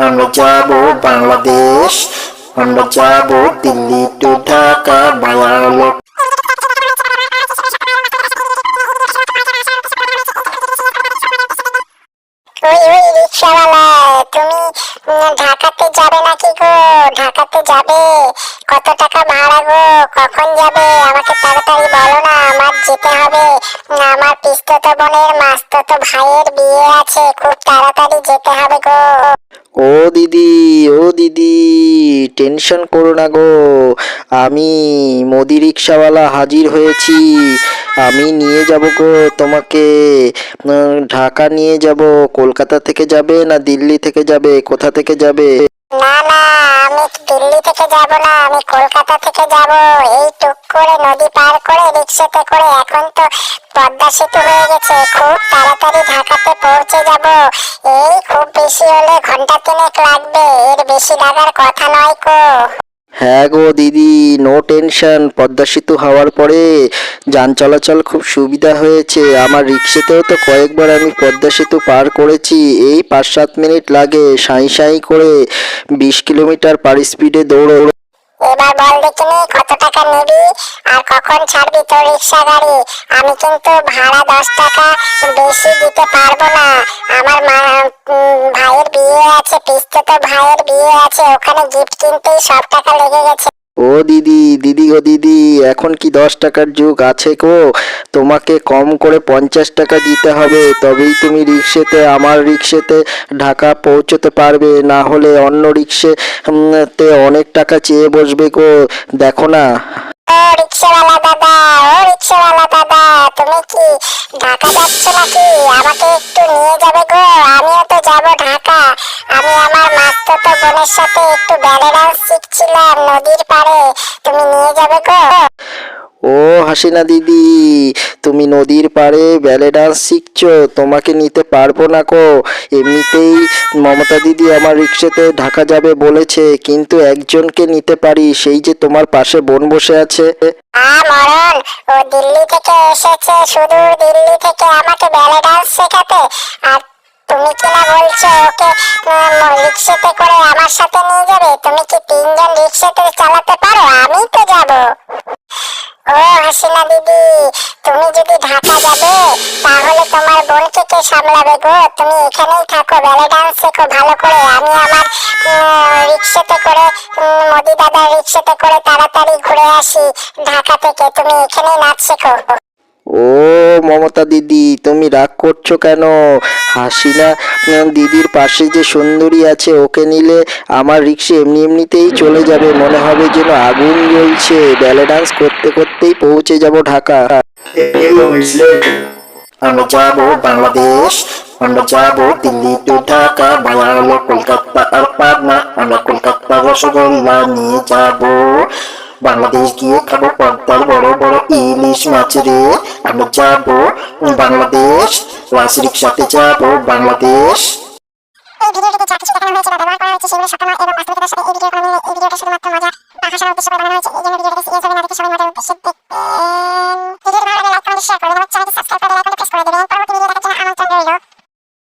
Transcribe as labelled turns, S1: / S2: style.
S1: আমরা যাব বাংলাদেশ। আমরা যাব দিল্লি টু ঢাকা
S2: উম, ঢাকাতে যাবে নাকি গো? ঢাকাতে যাবে। কত টাকা ভাড়া কখন যাবে? আমাকে তাড়াতাড়ি বলো না আমার যেতে হবে। পিস্তত বোনের মাস্তত ভাইয়ের বিয়ে আছে খুব তাড়াতাড়ি যেতে হবে গো।
S3: ও দিদি ও দিদি, টেনশন করো না গো। আমি মোদি রিক্সাওয়ালা হাজির হয়েছি। আমি নিয়ে যাব গো তোমাকে। ঢাকা নিয়ে যাব। কলকাতা থেকে যাবে না দিল্লি থেকে যাবে? কোথা থেকে যাবে?
S2: না না, আমি দিল্লি থেকে যাব না, আমি কলকাতা থেকে যাব। এই টুক করে নদী পার করে রিক্সাতে করে এখন তো পদ্মা সেতু হয়ে গেছে, খুব তাড়াতাড়ি ঢাকাতে পৌঁছে যাব। এই খুব বেশি হলে ঘণ্টা তিনেক লাগবে, এর বেশি লাগার কথা নয় কো
S3: হ্যাঁ গো দিদি নো টেনশন পদ্মা সেতু হওয়ার পরে যান চলাচল খুব সুবিধা হয়েছে। আমার রিক্সাতেও তো কয়েকবার আমি পদ্মা সেতু পার করেছি। এই পাঁচ সাত মিনিট লাগে সাঁই সাঁই করে বিশ কিলোমিটার পার স্পিডে দৌড়ো
S2: বল কত টাকা নিবি আর কখন ছাড়বি তোর রিক্সা গাড়ি? আমি কিন্তু ভাড়া দশ টাকা বেশি দিতে পারব না। আমার মা ভাইয়ের বিয়ে আছে, পিস্তে তো ভাইয়ের বিয়ে আছে, ওখানে গিফট কিনতেই সব টাকা লেগে গেছে।
S3: ও দিদি দিদি গো দিদি, এখন কি দশ টাকার যুগ আছে গো? তোমাকে কম করে পঞ্চাশ টাকা দিতে হবে, তবেই তুমি রিক্সাতে, আমার রিক্সাতে ঢাকা পৌঁছতে পারবে। না হলে অন্য রিক্সে তে অনেক টাকা চেয়ে বসবে গো, দেখো না।
S2: ও রিক্সাওয়ালা দাদা, ও রিক্সাওয়ালা দাদা, তুমি কি ঢাকা যাচ্ছ নাকি? আমাকে একটু নিয়ে যাবে গো। একটু ব্যালে শিখছিলাম নদীর পাড়ে তুমি নিয়ে যাবে গো।
S3: ও হাসিনা দিদি তুমি নদীর পাড়ে ব্যালে ডান্স শিখছো তোমাকে নিতে পারব না কো এমনিতেই মমতা দিদি আমার রিক্সাতে ঢাকা যাবে বলেছে কিন্তু একজনকে নিতে পারি সেই যে তোমার পাশে বোন বসে আছে।
S2: মরণ! ও দিল্লি থেকে এসেছে সুদূর দিল্লি থেকে আমাকে ব্যালে ডান্স শেখাতে। আর তুমি কি না বলছো রিক্সাতে করে আমার সাথে নিয়ে যাবে। তুমি কি তিনজন রিক্সাতে চালাতে পারো? আমি তো যাব। ও, হাসিনা দিদি, তুমি যদি ঢাকা যাবে, তাহলে তোমার বোনকে কে সামলাবে গো? তুমি এখানেই থাকো ব্যালে ডান্স শেখো ভালো করে। আমি আমার রিক্সাতে করে মোদি দাদার রিক্সাতে করে তাড়াতাড়ি ঘুরে আসি ঢাকা থেকে। তুমি এখানেই নাচ শেখো।
S3: ও মমতা দিদি, তুমি রাগ করছ কেন? হাসিনা দিদির পাশে যে সুন্দরী আছে, ওকে নিলে আমার রিক্সা এমনি এমনিতেই চলে যাবে। মনে হবে যেন আগুন জ্বলছে। ব্যালে ডান্স করতে করতেই পৌঁছে যাব ঢাকা।
S1: আমরা যাব বাংলাদেশ, আমরা যাব দিল্লি টু ঢাকা বায়ালক কলকাতা আর পাবনা। আমরা কলকাতা রসগোল্লা নিয়ে যাব। বাংলাদেশ গিয়ে খাব পদ্মার বড় বড় ইলিশ মাছ রে আমরা যাব বাংলাদেশ। রাস রিক্সাতে যাব বাংলাদেশ।
S2: এই ভিডিওটিতে যা কিছু দেখানো হয়েছে বা ব্যবহার করা হয়েছে সেগুলো সবসময় এবং বাস্তবিকতার সাথে এই ভিডিওর কোনো। এই ভিডিওটা শুধুমাত্র মজা বা হাসার উদ্দেশ্যে বানানো হয়েছে। এই জন্য ভিডিওটাকে সিরিয়াস ভাবে না দেখে সবাই মজার উদ্দেশ্যে